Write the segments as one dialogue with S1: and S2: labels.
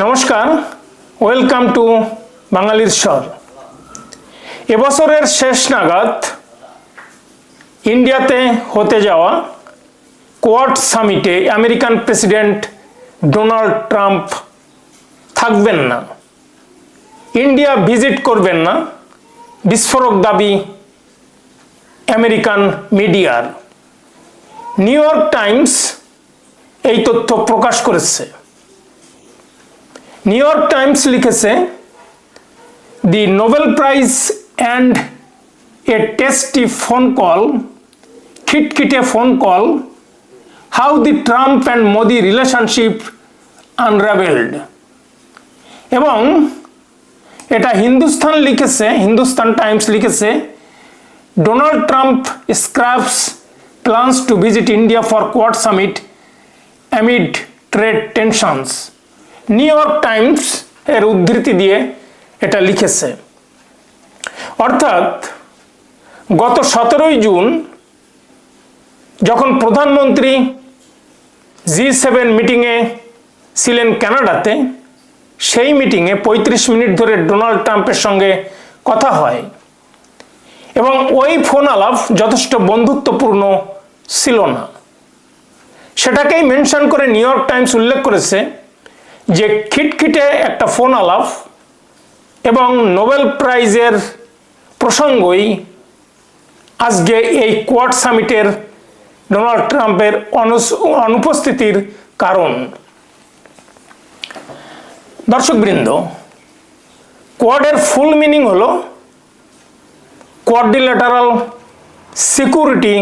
S1: নমস্কার, welcome to বাঙালির স্বর। এবছরের শেষ নাগাদ ইন্ডিয়াতে হতে যাওয়া কোয়াড সামিটে আমেরিকান প্রেসিডেন্ট ডোনাল্ড ট্রাম্প থাকবেন না, ইন্ডিয়া ভিজিট করবেন না, বিস্ফোরক দাবি আমেরিকান মিডিয়ার। নিউ ইয়র্ক টাইমস এই তথ্য প্রকাশ করেছে। নিউ ইয়র্ক টাইমস লিখেছে the Nobel prize and a testy phone call খিটখিটে phone call how the Trump and Modi relationship unravelled এবং এটা হিন্দুস্তান লিখেছে হিন্দুস্তান টাইমস লিখেছে Donald Trump scraps plans to visit India for quad summit amid trade tensions New York Times এর উদ্ধৃতি দিয়ে এটা লিখেছে। অর্থাৎ গত সতেরোই জুন যখন প্রধানমন্ত্রী জি সেভেন মিটিংয়ে ছিলেন কানাডাতে, সেই মিটিংয়ে পঁয়ত্রিশ মিনিট ধরে ডোনাল্ড ট্রাম্পের সঙ্গে কথা হয় এবং ওই ফোন আলাপ যথেষ্ট বন্ধুত্বপূর্ণ ছিল না। সেটাকেই মেনশন করে নিউ ইয়র্ক টাইমস উল্লেখ করেছে যে খিটখিটে একটা ফোন আলাপ এবং নোবেল প্রাইজের প্রসঙ্গই আজকে এই কোয়াড সামিটের ডোনাল্ড ট্রাম্পের অনুপস্থিতির কারণ। দর্শকবৃন্দ, কোয়াডের ফুল মিনিং হলো কোয়ার্ডিলেটারাল সিকিউরিটি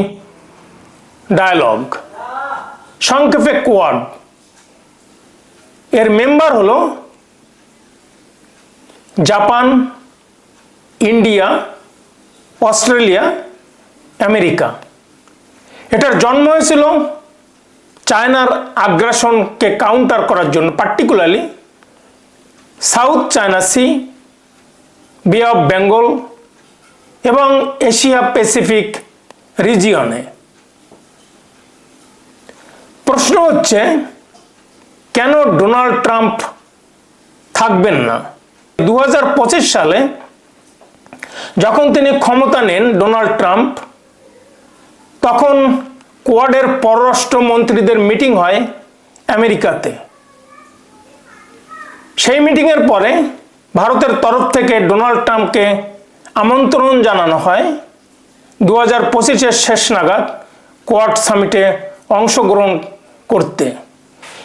S1: ডায়ালগ। সংক্ষেপে কোয়াড। এর মেম্বার হলো জাপান, ইন্ডিয়া, অস্ট্রেলিয়া, আমেরিকা। এটার জন্ম হয়েছিল চায়নার আগ্রাসনকে কাউন্টার করার জন্য particularly South China Sea Bay of Bengal এবং এশিয়া প্যাসিফিক রিজিয়নে প্রশ্ন হচ্ছে কেন ডোনাল্ড ট্রাম্প থাকবেন না? দু হাজার পঁচিশ সালে যখন তিনি ক্ষমতা নেন ডোনাল্ড ট্রাম্প, তখন কোয়াডের পররাষ্ট্র মন্ত্রীদের মিটিং হয় আমেরিকাতে। সেই মিটিংয়ের পরে ভারতের তরফ থেকে ডোনাল্ড ট্রাম্পকে আমন্ত্রণ জানানো হয়। দু হাজার শেষ নাগাদ কোয়াড সামিটে অংশগ্রহণ করতে।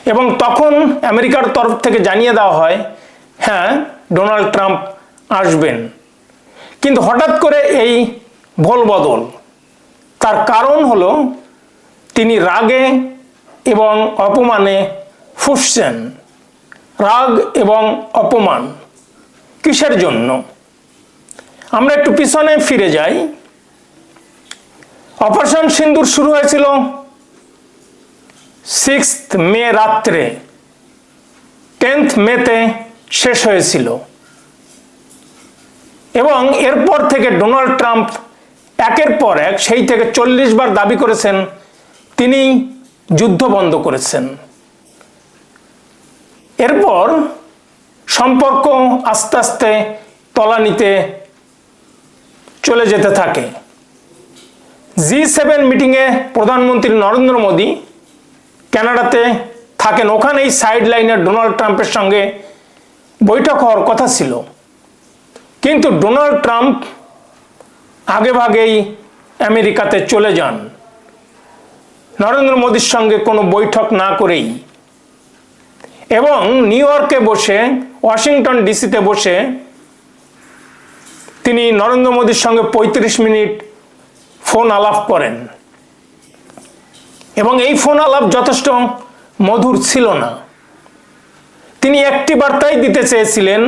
S1: এবং তখন আমেরিকার তরফ থেকে জানিয়ে দেওয়া হয় হ্যাঁ ডোনাল্ড ট্রাম্প আসবেন। কিন্তু হঠাৎ করে এই ভোল বদল, তার কারণ হলো তিনি রাগে এবং অপমানে ফুসছেন। রাগ এবং অপমান কিসের জন্য? আমরা একটু পিছনে ফিরে যাই। অপারেশন সিন্দুর শুরু হয়েছিল সিক্স মে রাত্রে টেন্থ মেতে শেষ হয়েছিল। এবং এরপর থেকে ডোনাল্ড ট্রাম্প একের পর এক সেই থেকে চল্লিশ বার দাবি করেছেন, তিনি যুদ্ধ বন্ধ করেছেন। এরপর সম্পর্ক আস্তে আস্তে তলানিতে চলে যেতে থাকে। জি সেভেন মিটিংয়ে প্রধানমন্ত্রী নরেন্দ্র মোদী কানাডাতে থাকেন। ওখানেই সাইড লাইনে ডোনাল্ড ট্রাম্পের সঙ্গে বৈঠক হওয়ার কথা ছিল। কিন্তু ডোনাল্ড ট্রাম্প আগেভাগেই আমেরিকাতে চলে যান। নরেন্দ্র মোদীর সঙ্গে কোনো বৈঠক না করেই। এবং নিউ ইয়র্কে বসে, ওয়াশিংটন ডিসিতে বসে তিনি নরেন্দ্র মোদীর সঙ্গে ৩৫ মিনিট ফোন আলাপ করেন। এবং এই ফোন আলাপ যথেষ্ট মধুর ছিল না। তিনি একটি বার্তাই দিতে চেয়েছিলেন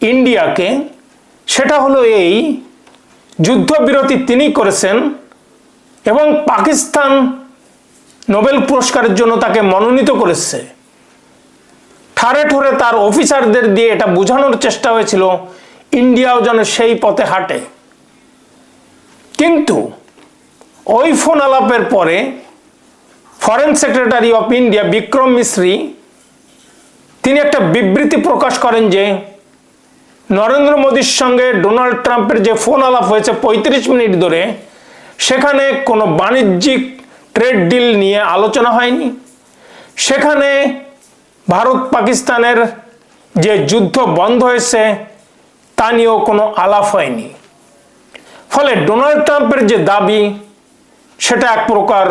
S1: ইন্ডিয়াকে, সেটা হলো এই, যুদ্ধবিরতি তিনি করেছেন এবং পাকিস্তান নোবেল পুরস্কারের জন্য তাকে মনোনীত করেছে। ঠারে ঠোরে তার অফিসারদের দিয়ে এটা বোঝানোর চেষ্টা হয়েছিল, ইন্ডিয়াও যেন সেই পথে হাঁটে। কিন্তু ওই ফোন আলাপের পরে foreign secretary of India Vikram Misri তিনি একটা বিবৃতি প্রকাশ করেন যে, নরেন্দ্র মোদীর সঙ্গে ডোনাল্ড ট্রাম্পের যে ফোন আলাপ হয়েছে পঁয়ত্রিশ মিনিট ধরে, সেখানে কোনো বাণিজ্যিক ট্রেড ডিল নিয়ে আলোচনা হয়নি। সেখানে ভারত পাকিস্তানের যে যুদ্ধ বন্ধ হয়েছে, তা নিয়েও কোনো আলাপ হয়নি। ফলে ডোনাল্ড ট্রাম্পের যে দাবি, সেটা এক প্রকার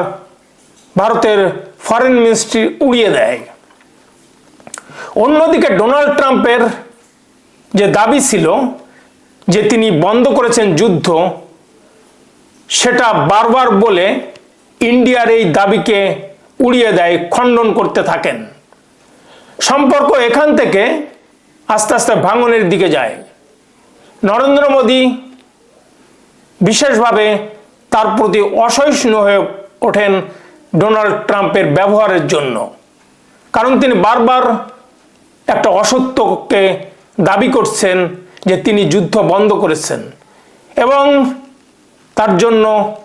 S1: ভারতের ফরেন মিনিস্ট্রি উড়িয়ে দেয়। অন্যদিকে ডোনাল্ড ট্রাম্পের যে দাবি ছিল যে তিনি বন্ধ করেছেন যুদ্ধ, সেটা বারবার বলে ইন্ডিয়ার এই দাবিকে উড়িয়ে দেয়, খণ্ডন করতে থাকেন। সম্পর্ক এখান থেকে আস্তে আস্তে ভাঙনের দিকে যায়। নরেন্দ্র মোদী বিশেষভাবে তার প্রতি অসহিষ্ণু হয়ে ওঠেন ডোনাল্ড ট্রাম্পের ব্যবহারের জন্য। কারণ তিনি বারবার একটা অসত্যকে দাবি করছেন যে তিনি যুদ্ধ বন্ধ করেছেন এবং তার জন্য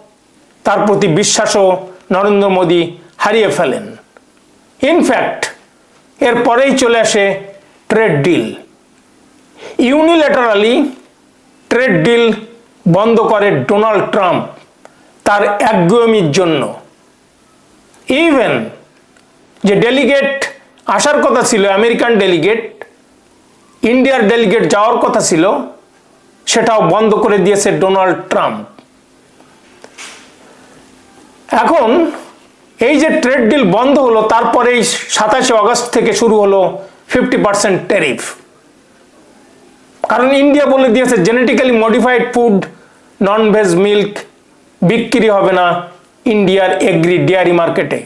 S1: তার প্রতি বিশ্বাসও নরেন্দ্র মোদী হারিয়ে ফেলেন। ইনফ্যাক্ট এরপরেই চলে আসে trade deal unilaterally trade deal বন্ধ করে ডোনাল্ড ট্রাম্প তার একগুয়মির জন্য। ইভেন যে ডেলিগেট আসার কথা ছিল আমেরিকান ডেলিগেট ইন্ডিয়ার ডেলিগেট যাওয়ার কথা ছিল, সেটাও বন্ধ করে দিয়েছে ডোনাল্ড ট্রাম্প এখন এই যে ট্রেড ডিল বন্ধ হলো, তারপরেই সাতাশে আগস্ট থেকে শুরু হলো ফিফটি পার্সেন্ট ট্যারিফ কারণ ইন্ডিয়া বলে দিয়েছে genetically modified food non veg milk বিক্রি হবে না। ইন্ডিয়ার এগ্রি ডেয়ারি মার্কেটে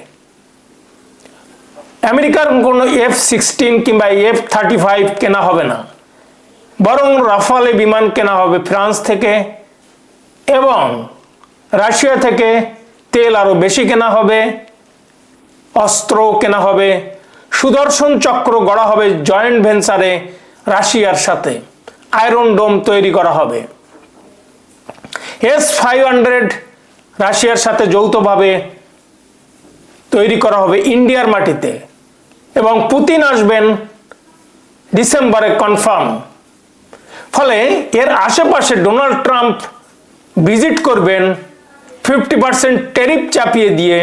S1: আমেরিকার কোনো এফ সিক্সটিন কিংবা এফ থার্টি ফাইভ কেনা হবে না। বরং রাফালে বিমান কেনা হবে ফ্রান্স থেকে এবং রাশিয়া থেকে তেল আরও বেশি কেনা হবে, অস্ত্র কেনা হবে, সুদর্শন চক্র গড়া হবে জয়েন্ট ভেঞ্চারে রাশিয়ার সাথে। আয়রন ডোম তৈরি করা হবে। এস ফাইভ হান্ড্রেড রাশিয়ার সাথে যৌথভাবে তৈরি করা হবে ইন্ডিয়ার মাটিতে। এবং পুতিন আসবেন ডিসেম্বরে কনফার্ম। ফলে এর আশেপাশে ডোনাল্ড ট্রাম্প ভিজিট করবেন, ফিফটি পার্সেন্ট ট্যারিফ চাপিয়ে দিয়ে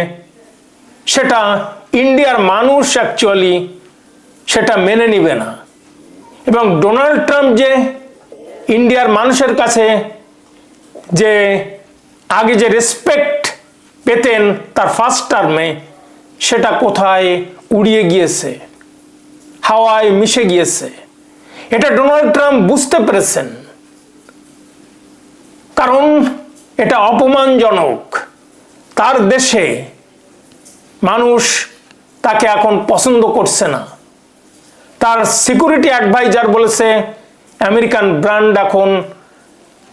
S1: সেটা ইন্ডিয়ার মানুষ অ্যাকচুয়ালি সেটা মেনে নিবে না। এবং ডোনাল্ড ট্রাম্প যে ইন্ডিয়ার মানুষের কাছে যে আগে যে রেসপেক্ট পেতেন তার ফার্স্ট টার্মে সেটা কোথায় উড়িয়ে গিয়েছে? হাওয়ায় মিশে গিয়েছে। এটা ডোনাল্ড ট্রাম্প বুঝতে পেরেছেন। কারণ এটা অপমানজনক। তার দেশে মানুষ তাকে এখন পছন্দ করছে না। তার সিকিউরিটি অ্যাডভাইজার বলেছে আমেরিকান ব্র্যান্ড এখন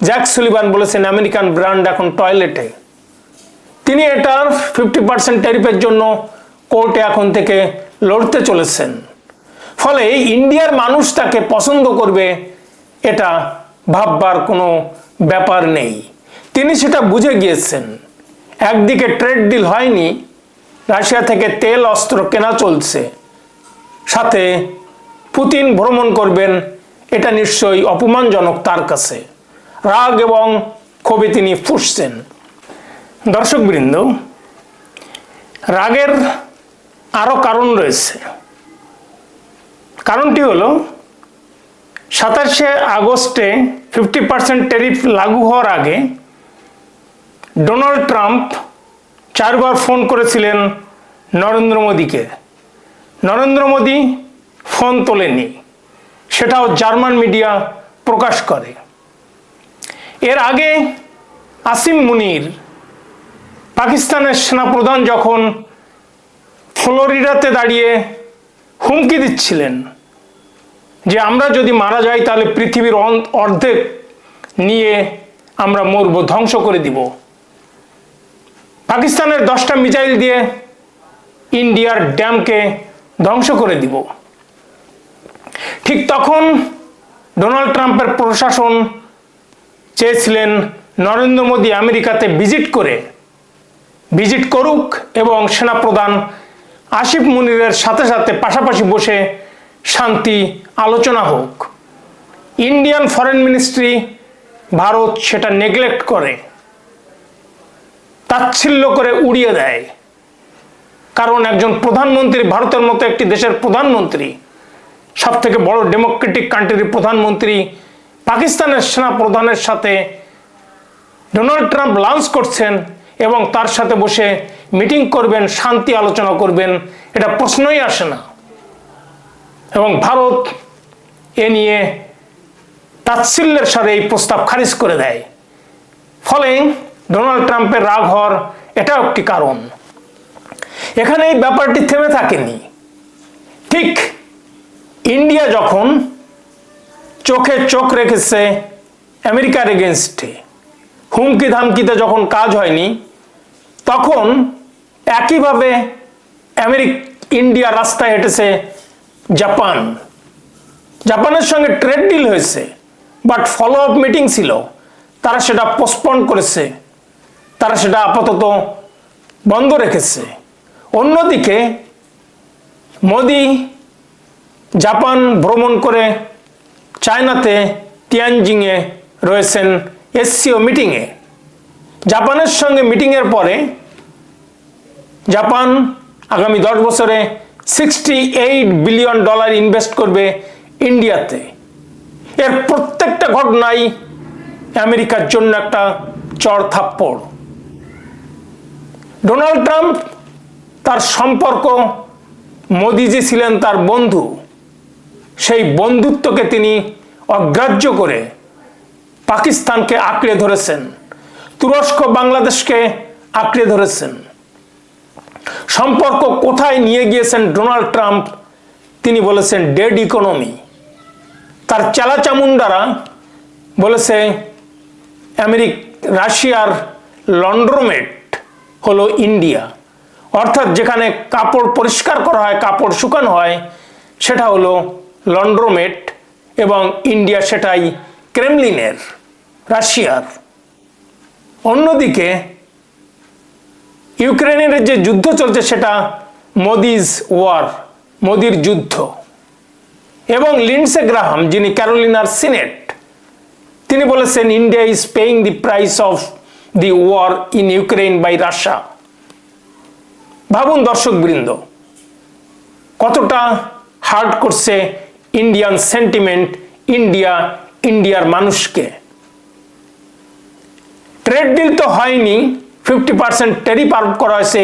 S1: জ্যাক সুলিবান বলেছেন, আমেরিকান ব্র্যান্ড এখন টয়লেটে। তিনি এটার ফিফটি পার্সেন্ট ট্যারিফের জন্য কোর্টে এখন থেকে লড়তে চলেছেন। ফলে ইন্ডিয়ার মানুষ তাকে পছন্দ করবে, এটা ভাববার কোনো ব্যাপার নেই। তিনি সেটা বুঝে গিয়েছেন। একদিকে ট্রেড ডিল হয়নি, রাশিয়া থেকে তেল, অস্ত্র কেনা চলছে। সাথে পুতিন ভ্রমণ করবেন, এটা নিশ্চয়ই অপমানজনক তার কাছে। রাগ এবং ক্ষোভে তিনি ফুসছেন। দর্শকবৃন্দ, রাগের আরও কারণ রয়েছে। কারণটি হলো, সাতাশে আগস্টে ফিফটি পার্সেন্ট ট্যারিফ লাগু হওয়ার আগে ডোনাল্ড ট্রাম্প চারবার ফোন করেছিলেন নরেন্দ্র মোদীকে। নরেন্দ্র মোদী ফোন তোলেনি সেটাও জার্মান মিডিয়া প্রকাশ করে। এর আগে আসিম মুনির পাকিস্তানের সেনাপ্রধান যখন ফ্লোরিডাতে দাঁড়িয়ে হুমকি দিচ্ছিলেন যে আমরা যদি মারা যাই তাহলে পৃথিবীর অর্ধেক নিয়ে আমরা মরব, ধ্বংস করে দিব। পাকিস্তানের দশটা মিসাইল দিয়ে ইন্ডিয়ার ড্যামকে ধ্বংস করে দিব। ঠিক তখন ডোনাল্ড ট্রাম্পের প্রশাসন চেয়েছিলেন নরেন্দ্র মোদী আমেরিকাতে ভিজিট করে। ভিজিট করুক এবং সেনাপ্রধান আসিফ মুনিরের সাথে সাথে পাশাপাশি বসে শান্তি আলোচনা হোক। ইন্ডিয়ান ফরেন মিনিস্ট্রি ভারত সেটা নেগলেক্ট করে। তাচ্ছিল্য করে উড়িয়ে দেয়। কারণ একজন প্রধানমন্ত্রী ভারতের মতো একটি দেশের প্রধানমন্ত্রী সব থেকে বড় ডেমোক্রেটিক কান্ট্রির প্রধানমন্ত্রী পাকিস্তানের সেনা প্রধানের সাথে ডোনাল্ড ট্রাম্প লাঞ্চ করছেন এবং তার সাথে বসে মিটিং করবেন, শান্তি আলোচনা করবেন, এটা প্রশ্নই আসে না। এবং ভারত এ নিয়ে তাচ্ছিল্যের সাথে এই প্রস্তাব খারিজ করে দেয়। ফলে ডোনাল্ড ট্রাম্পের রাগ হওয়ার এটাও একটি কারণ। এখানে এই ব্যাপারটি থেমে থাকেনি। ঠিক ইন্ডিয়া যখন চোখে চোখ রেখেছে আমেরিকার এগেনস্টে হুমকি ধামকিতে যখন কাজ হয়নি, তখন একইভাবে আমেরিক, ইন্ডিয়া রাস্তায় হেঁটেছে জাপান। জাপানের সঙ্গে ট্রেড ডিল হয়েছে, বাট ফলো আপ মিটিং ছিল। তারা সেটা পোস্টপন করেছে। তারা সেটা আপাতত বন্ধ রেখেছে। অন্যদিকে মোদি জাপান ভ্রমণ করে চায়নাতে টিয়ানজিংয়ে রয়েছেন এসসিও মিটিংয়ে। জাপানের সঙ্গে মিটিংয়ের পরে জাপান আগামী দশ বছরে sixty eight billion dollar invest করবে ইন্ডিয়াতে। এর প্রত্যেকটা ঘটনাই আমেরিকার জন্য একটা চড় থাপ্পড়। ডোনাল্ড ট্রাম্প তার সম্পর্ক, মোদিজি ছিলেন তার বন্ধু। সেই বন্ধুত্বকে তিনি অগ্রাহ্য করে পাকিস্তানকে আঁকড়ে ধরেছেন। তুরস্ক বাংলাদেশকে আঁকড়ে ধরেছেন। সম্পর্ক কোথায় নিয়ে গিয়েছেন ডোনাল্ড ট্রাম্প? তিনি বলেছেন ডেড ইকোনমি তার চালাচামুন্ডারা বলেছে, আমেরিক, রাশিয়ার লন্ড্রোমেট হলো ইন্ডিয়া। অর্থাৎ যেখানে কাপড় পরিষ্কার করা হয়, কাপড় শুকানো হয়, সেটা হলো লন্ড্রোমেট এবং ইন্ডিয়া সেটাই ক্রেমলিনের, রাশিয়ার। অন্যদিকে, ইউক্রেনের যে যুদ্ধ চলছে সেটা মোদিজ ওয়ার, মোদির যুদ্ধ। এবং লিন্ডসে গ্রাহাম, যিনি ক্যারোলিনার সিনেট, তিনি বলেছেন, India is paying the price of the war in Ukraine by Russia ভাবুন দর্শকবৃন্দ, কতটা হার্ড করছে ইন্ডিয়ান সেন্টিমেন্ট ইন্ডিয়া ইন্ডিয়ার মানুষকে। ট্রেড ডিল তো হয়নি ফিফটি পার্সেন্ট টেরিফ আরোপ করা হয়েছে।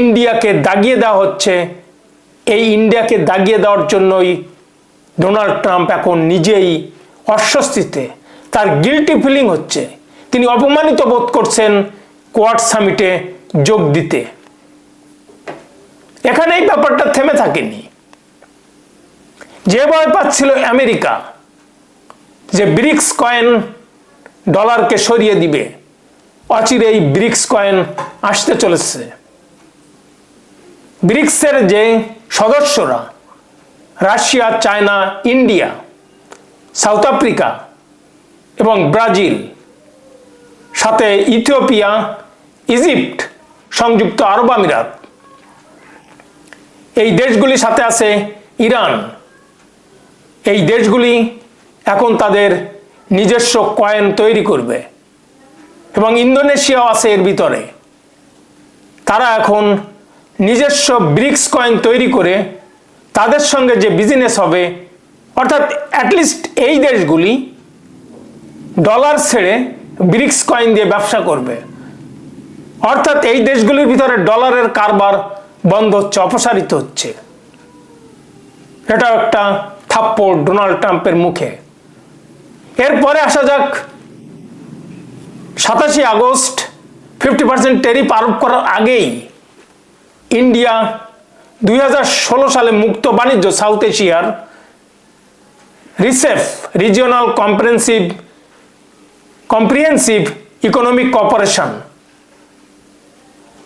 S1: ইন্ডিয়াকে দাগিয়ে দেওয়া হচ্ছে। এই ইন্ডিয়াকে দাগিয়ে দেওয়ার জন্যই ডোনাল্ড ট্রাম্প এখন নিজেই অস্বস্তিতে, তার গিলটি ফিলিং হচ্ছে। তিনি অপমানিত বোধ করছেন কোয়াড সামিটে যোগ দিতে। এখানে এই ব্যাপারটা থেমে থাকেনি। যে ভয় পাচ্ছিল আমেরিকা যে ব্রিক্স কয়েন ডলারকে সরিয়ে দিবে অচিরে এই ব্রিক্স কয়েন আসতে চলেছে। ব্রিক্সের যে সদস্যরা, Russia, China, India, South Africa এবং ব্রাজিল, সাথে ইথিওপিয়া, ইজিপ্ট, সংযুক্ত আরব আমিরাত, এই দেশগুলির সাথে আছে ইরান। এই দেশগুলি এখন তাদের নিজস্ব কয়েন তৈরি করবে এবং ইন্দোনেশিয়াও আছে এর ভিতরে। তারা এখন নিজস্ব ব্রিক্স কয়েন তৈরি করে তাদের সঙ্গে যে বিজনেস হবে, অর্থাৎ অ্যাটলিস্ট এই দেশগুলি ডলার ছেড়ে ব্রিক্স কয়েন দিয়ে ব্যবসা করবে। অর্থাৎ এই দেশগুলির ভিতরে ডলারের কারবার বন্ধ হচ্ছে, অপসারিত হচ্ছে। এটাও একটা থাপ্পড় ডোনাল্ড ট্রাম্পের মুখে। এরপরে আসা যাক, সাতাশে আগস্ট, ফিফটি পার্সেন্ট টেরিফ আরোপ করার আগেই ইন্ডিয়া দুই সালে মুক্ত বাণিজ্য সাউথ এশিয়ার RCEP regional comprehensive, comprehensive economic cooperation.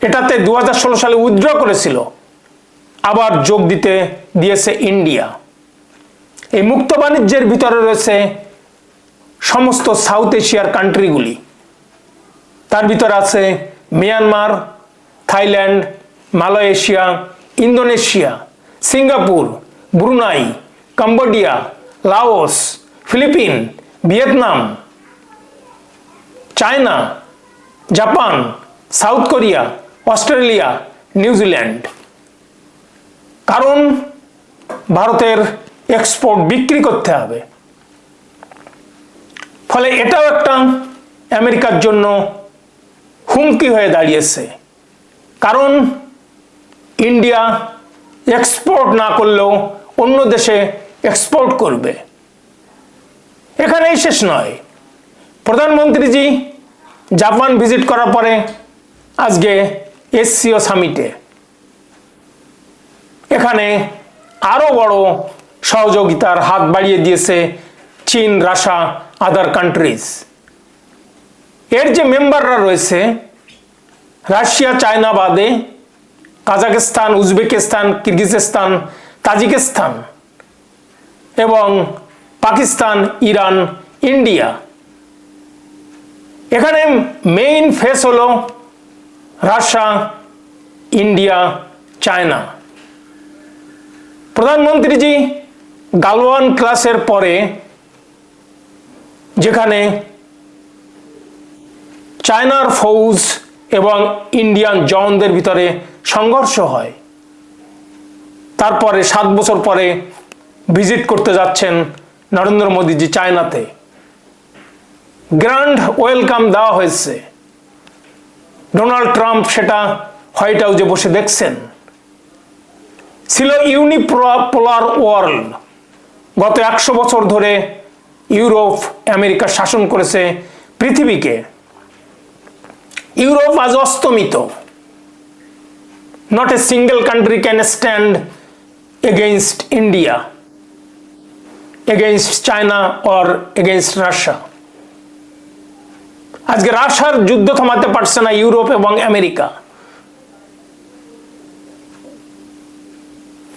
S1: এটাতে দু হাজার ষোলো সালে উইথড্র করেছিল। আবার যোগ দিতে দিয়েছে ইন্ডিয়া। এই মুক্ত বাণিজ্যের ভিতরে রয়েছে সমস্ত সাউথ এশিয়ার কান্ট্রিগুলি। তার ভিতরে আছে Myanmar, Thailand, Malaysia, Indonesia, Singapore, Brunei, Cambodia, Laos, Philippine, Vietnam, China, Japan, South Korea, Australia, New Zealand. Zealand ভারতের এক্সপোর্ট বিক্রি করতে হবে। ফলে এটাও একটা আমেরিকার জন্য হুমকি হয়ে দাঁড়িয়েছে। কারণ ইন্ডিয়া এক্সপোর্ট না করলেও অন্য দেশে এক্সপোর্ট করবে। এখানেই শেষ নয়। প্রধানমন্ত্রীজি জাপান ভিজিট করার পরে আজকে এসসিও সামিটে এখানে আরও বড় সহযোগিতার হাত বাড়িয়ে দিয়েছে চীন রাশা আদার কান্ট্রিজ এর যে মেম্বাররা রয়েছে, রাশিয়া, চায়না বাদে কাজাকিস্তান উজবেকিস্তান, কিরগিজস্তান, তাজিকিস্তান এবং পাকিস্তান, ইরান, ইন্ডিয়া। এখানে মেইন ফেস হলো রাশিয়া, ইন্ডিয়া, চায়না। প্রধানমন্ত্রীজি গালওয়ান ক্লাসের পরে যেখানে চায়নার ফৌজ এবং ইন্ডিয়ান জওয়ানদের ভিতরে সংঘর্ষ হয়, তারপরে সাত বছর পরে ভিজিট করতে যাচ্ছেন নরেন্দ্র মোদীজি চায়নাতে। গ্র্যান্ড ওয়েলকাম দেওয়া হয়েছে। ডোনাল্ড ট্রাম্প সেটা হোয়াইট হাউসে বসে দেখছেন। ছিল ইউনিপোলার ওয়ার্ল্ড। গত একশো বছর ধরে ইউরোপ, আমেরিকা শাসন করেছে পৃথিবীকে। ইউরোপ আজ অস্তমিত। Not a single country can stand against India against China or against Russia আজকে রাশিয়ার যুদ্ধ থামাতে পারছে না ইউরোপ এবং আমেরিকা।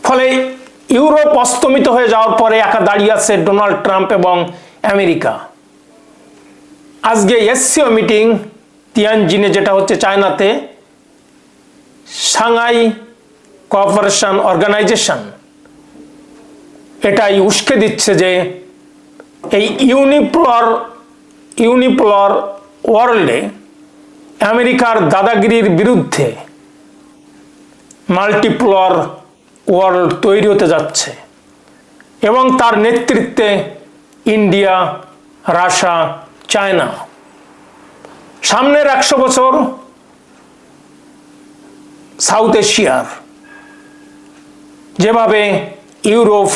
S1: ফলে ইউরোপ অস্তমিত হয়ে যাওয়ার পরে একা দাঁড়িয়ে আছে ডোনাল্ড ট্রাম্প এবং আমেরিকা। আজকে এসসিও মিটিং তিয়ানজিনে, যেটা হচ্ছে চায়নাতে, সাংহাই কোঅপারেশন অর্গানাইজেশন। এটাই উস্কে দিচ্ছে যে এই ইউনিপ্লর ইউনিপ্লর ওয়ার্ল্ডে আমেরিকার দাদাগিরির বিরুদ্ধে মাল্টিপ্লর ওয়ার্ল্ড তৈরি হতে যাচ্ছে এবং তার নেতৃত্বে ইন্ডিয়া, রাশিয়া, চায়না। সামনের একশো বছর সাউথ এশিয়ার, যেভাবে ইউরোপ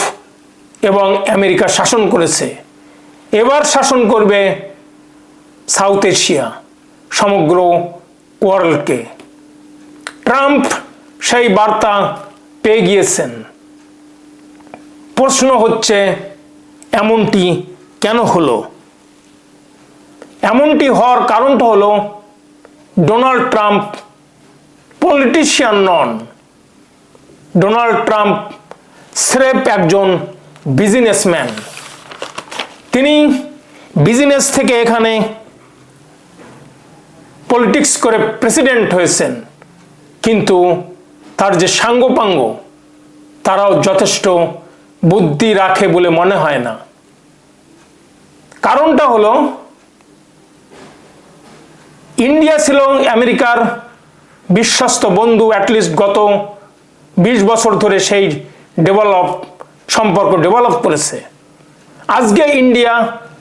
S1: এবং আমেরিকা শাসন করেছে, এবার শাসন করবে সাউথ এশিয়া সমগ্র ওয়ার্ল্ডকে। ট্রাম্প সেই বার্তা পেয়ে গিয়েছেন। প্রশ্ন হচ্ছে, এমনটি কেন হলো? এমনটি হওয়ার কারণটা হলো, ডোনাল্ড ট্রাম্প পলিটিশিয়ান নন। ডোনাল্ড ট্রাম্প স্রেফ একজন বিজনেসম্যান। তিনি বিজনেস থেকে এখানে পলিটিক্স করে প্রেসিডেন্ট হয়েছেন। কিন্তু তার যে সাঙ্গপাঙ্গ, তারাও যথেষ্ট বুদ্ধি রাখে বলে মনে হয় না। কারণটা হলো, ইন্ডিয়া ছিল আমেরিকার বিশ্বস্ত বন্ধু অ্যাটলিস্ট গত বিশ বছর ধরে সেই ডেভেলপ সম্পর্ক ডেভেলপ করেছে। আজকে ইন্ডিয়া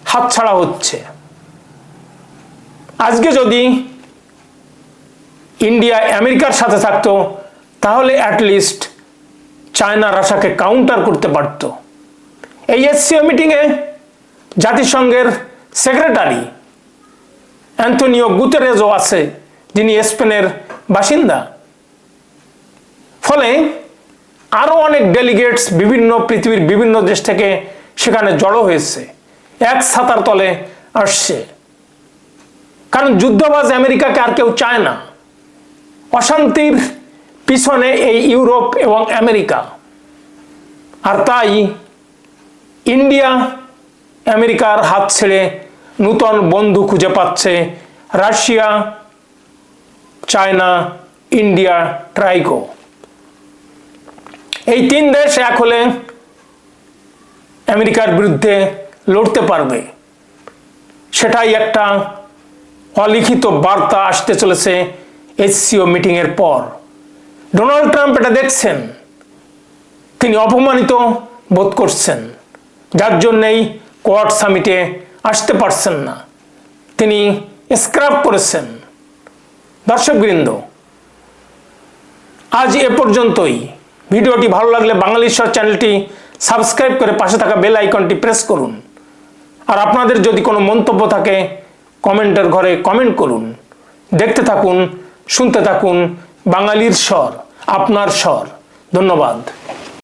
S1: হাতছাড়া হচ্ছে। আজকে যদি ইন্ডিয়া আমেরিকার সাথে থাকতো তাহলে অ্যাটলিস্ট চায়না রাশাকে কাউন্টার করতে পারত। এই এসসিও মিটিংয়ে জাতিসংঘের সেক্রেটারি অ্যান্থনিও গুতেরেজও আছে, যিনি স্পেনের বাসিন্দা। ফলে আরও অনেক ডেলিগেটস বিভিন্ন পৃথিবীর বিভিন্ন দেশ থেকে সেখানে জড়ো হয়েছে, এক ছাতার তলে আসছে। কারণ যুদ্ধবাজ আমেরিকাকে আর কেউ চায় না। অশান্তির পিছনে এই ইউরোপ এবং আমেরিকা। আর তাই ইন্ডিয়া আমেরিকার হাত ছেড়ে নূতন বন্ধু খুঁজে পাচ্ছে রাশিয়া, চায়না, ইন্ডিয়া, ট্রাইকো। এই তিন দেশ এক হলে আমেরিকার বিরুদ্ধে লড়তে পারবে। সেটাই একটা অলিখিত বার্তা আসতে চলেছে এসসিও মিটিংয়ের পর। ডোনাল্ড ট্রাম্প এটা দেখছেন। তিনি অপমানিত বোধ করছেন। যার জন্যেই কোয়াড সামিটে আসতে পারছেন না। তিনি স্ক্রাপ করেছেন। দর্শকবৃন্দ, আজ এ পর্যন্তই। ভিডিওটি ভালো লাগলে বাঙালিশ্বর চ্যানেলটি সাবস্ক্রাইব করে পাশে থাকা বেল আইকনটি প্রেস করুন। আর আপনাদের যদি কোনো মন্তব্য থাকে, কমেন্টের ঘরে কমেন্ট করুন। দেখতে থাকুন, শুনতে থাকুন বাঙালির স্বর আপনার স্বর। ধন্যবাদ।